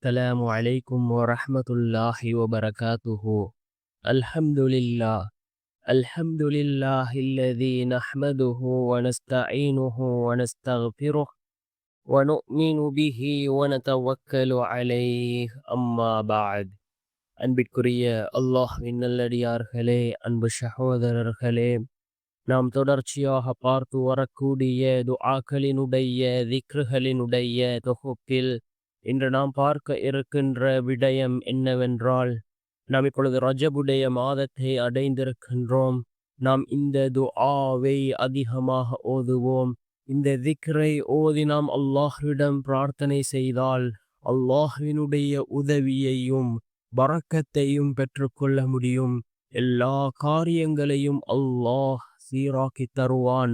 السلام عليكم ورحمة الله وبركاته الحمد لله الحمد لله الذي نحمده ونستعينه ونستغفره ونؤمن به ونتوكل عليه أما بعد அன்பிற்குரிய அல்லாஹ்வின் நல்லடியார்களே அன்பு சகோதரர்களே நாம் தொடர்ச்சியாக பார்த்து வரக்கூடிய துஆக்களினுடைய திக்ருகளினுடைய தொகுப்பில் இன்று நாம் பார்க்க இருக்கின்ற விடயம் என்னவென்றால் நாம் இப்பொழுது ரஜபுடைய மாதத்தை அடைந்திருக்கின்றோம். நாம் இந்த துஆவை அதிகமாக ஓதுவோம். இந்த திக்ரை ஓதி நாம் அல்லாஹ்விடம் பிரார்த்தனை செய்தால் அல்லாஹ்வினுடைய உதவியையும் பறக்கத்தையும் பெற்றுக்கொள்ள முடியும். எல்லா காரியங்களையும் அல்லாஹ் சீராக்கி தருவான்.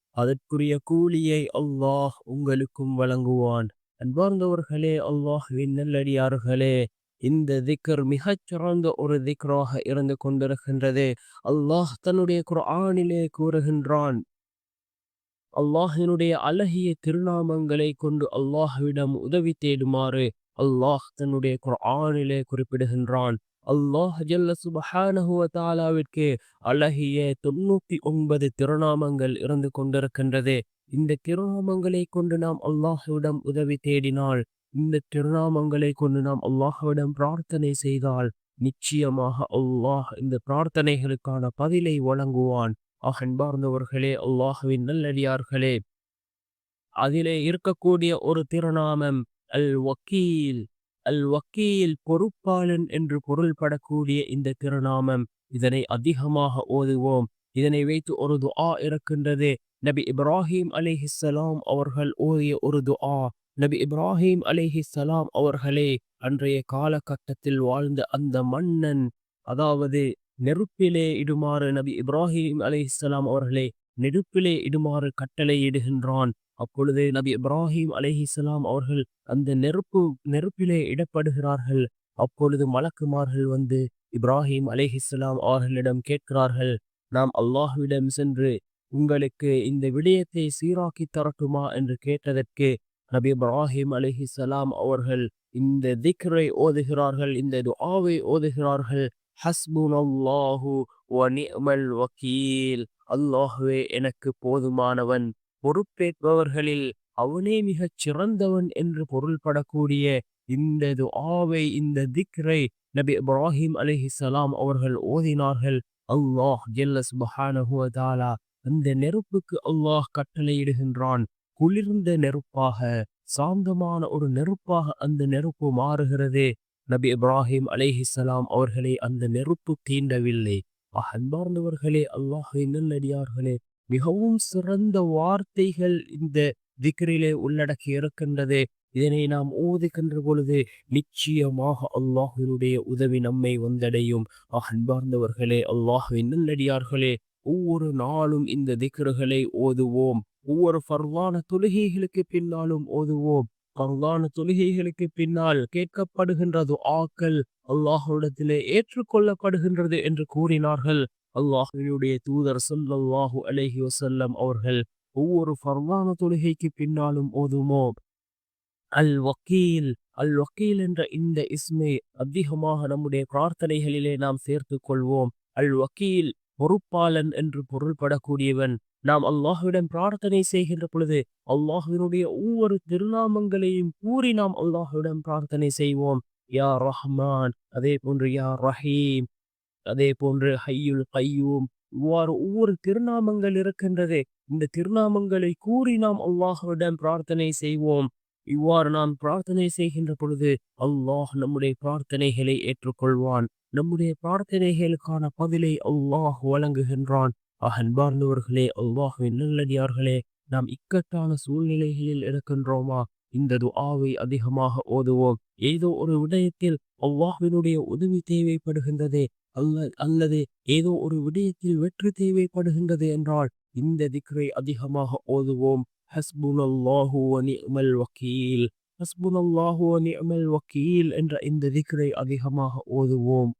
அதற்குரிய கூலியை அல்லாஹ் உங்களுக்கும் வழங்குவான். அன்பார்ந்தவர்களே அல்லாஹ்வின் நல்லடியார்களே இந்த திக்கர் மிகச் சிறந்த ஒரு திக்ராக இருந்து கொண்டிருக்கின்றது. அல்லாஹ் தன்னுடைய குரானிலே கூறுகின்றான் அல்லாஹினுடைய அழகிய திருநாமங்களை கொண்டு அல்லாஹ்விடம் உதவி தேடுமாறு. அல்லாஹ் தன்னுடைய குரானிலே குறிப்பிடுகின்றான் அல்லாஹ் ஜல்ல சுபஹானஹுவ தாலாவிற்கு அழகிய தொண்ணூத்தி ஒன்பது திருநாமங்கள் இருந்து கொண்டிருக்கின்றது. இந்த திருநாமங்களை கொண்டு நாம் அல்லாஹுவிடம் உதவி தேடினால் இந்த திருநாமங்களை கொண்டு நாம் அல்லாஹுவிடம் பிரார்த்தனை செய்தால் நிச்சயமாக அல்லாஹ் இந்த பிரார்த்தனைகளுக்கான பதிலை வழங்குவான். அன்பார்ந்தவர்களே அல்லாஹுவின் நல்லடியார்களே அதிலே இருக்கக்கூடிய ஒரு திருநாமம் அல் வக்கீல் அல் வக்கீல் பொறுப்பாளன் என்று பொருள்படக்கூடிய இந்த திருநாமம் இதனை அதிகமாக ஓதுவோம். இதனை வைத்து ஒரு துஆ இருக்கின்றது. நபி இப்ராஹிம் அலிஹிஸ்ஸலாம் அவர்கள் ஓதிய ஒரு துஆ நபி இப்ராஹிம் அலிஹிஸ்ஸலாம் அவர்களே அன்றைய காலகட்டத்தில் வாழ்ந்த அந்த மன்னன் அதாவது நெருப்பிலே இடுமாறு நபி இப்ராஹிம் அலிஹிஸ்ஸலாம் அவர்களே நெருப்பிலே இடுமாறு கட்டளை இடுகின்றான் அப்பொழுது நபி இப்ராஹிம் அலேஹிசலாம் அவர்கள் அந்த நெருப்பு நெருப்பிலே இடப்படுகிறார்கள். அப்பொழுது மலக்குமார்கள் வந்து இப்ராஹிம் அலேஹிஸ்லாம் அவர்களிடம் கேட்கிறார்கள் நாம் அல்லாஹுவிடம் சென்று உங்களுக்கு இந்த விடயத்தை சீராக்கி தரட்டுமா? என்று கேட்டதற்கு நபி இப்ராஹிம் அலிஹிஸ்லாம் அவர்கள் இந்த திக்ரை ஓதுகிறார்கள் இந்த துஆவை ஓதுகிறார்கள் ஹஸ்புன் அல்லாஹு வ நிஅமல் வக்கீல். அல்லாஹுவே எனக்கு போதுமானவன். பொறுப்பேற்பவர்களில் அவனே மிகச் சிறந்தவன் என்று பொருள்படக்கூடிய இந்த துஆவை இந்த திக்ரை நபி இப்ராஹிம் அலிஹிசலாம் அவர்கள் ஓதினார்கள். அல்லாஹ் ஜெல்லஸ் பஹானஹுவதாலா அந்த நெருப்புக்கு அல்லாஹ் கட்டளையிடுகின்றான். குளிர்ந்த நெருப்பாக சாந்தமான ஒரு நெருப்பாக அந்த நெருப்பு மாறுகிறது. நபி இப்ராஹிம் அலிஹிசலாம் அவர்களை அந்த நெருப்பு தீண்டவில்லை. அன்பார்ந்தவர்களே அல்லாஹை நல்லடியார்களே மிகவும் சிறந்த வார்த்தைகள் இந்த திக்ரிலே உள்ளடக்கி இருக்கின்றது. இதனை நாம் ஓதுகின்ற பொழுது நிச்சயமாக அல்லாஹினுடைய உதவி நம்மை வந்தடையும். அன்பார்ந்தவர்களே அல்லாஹுவின் நல்லடியார்களே ஒவ்வொரு நாளும் இந்த திக்ருகளை ஓதுவோம். ஒவ்வொரு ஃபர்வான தொழுகைகளுக்கு பின்னாலும் ஓதுவோம். ஃபர்வான தொழுகைகளுக்கு பின்னால் கேட்கப்படுகின்றது ஆக்கள் அல்லாஹுடத்திலே ஏற்றுக்கொள்ளப்படுகின்றது என்று கூறினார்கள். அல்லாஹினுடைய தூதர் சொல்லல்லாஹு அலஹி வசல்லம் அவர்கள் ஒவ்வொரு ஃபர்வான தொழுகைக்கு பின்னாலும் ஓதுமோ? அல் வக்கீல் அல் வக்கீல் என்ற இந்த இஸ்மை அதிகமாக நம்முடைய பிரார்த்தனைகளிலே நாம் சேர்த்து கொள்வோம். அல் வக்கீல் பொறுப்பாளன் என்று பொருள்படக்கூடியவன். நாம் அல்லாஹுவிடம் பிரார்த்தனை செய்கின்ற பொழுது அல்லாஹுவினுடைய ஒவ்வொரு திருநாமங்களையும் கூறி நாம் அல்லாஹுவிடம் பிரார்த்தனை செய்வோம். யா ரஹ்மான். அதே போன்று யா ரஹீம். அதே போன்று ஹையுல் கையூம். இவ்வாறு ஒவ்வொரு திருநாமங்கள் இருக்கின்றது. இந்த திருநாமங்களை கூறி நாம் அல்லாஹுடன் பிரார்த்தனை செய்வோம். இவ்வாறு நாம் பிரார்த்தனை செய்கின்ற பொழுது அல்லாஹ் நம்முடைய பிரார்த்தனைகளை ஏற்றுக்கொள்வான். நம்முடைய பிரார்த்தனைகளுக்கான பதிலை அல்லாஹ் வழங்குகின்றான். அன்பார்ந்தவர்களே அல்லாஹுவின் நல்லடியார்களே நாம் இக்கட்டான சூழ்நிலைகளில் இருக்கின்றோமா? இந்த துஆவை அதிகமாக ஓதுவோம். ஏதோ ஒரு விடயத்தில் அல்லாஹ்வினுடைய உதவி தேவைப்படுகின்றதே. அல்ல அல்லது ஏதோ ஒரு விடயத்தில் வெற்றி தேவைப்படுகின்றது என்றால் இந்த திக்ரை அதிகமாக ஓதுவோம். ஹஸ்புனல்லாஹு வ வக்கீல். ஹஸ்புனல்லாஹு அனி நிஅமல் வக்கீல் என்ற இந்த திக்ரை அதிகமாக ஓதுவோம்.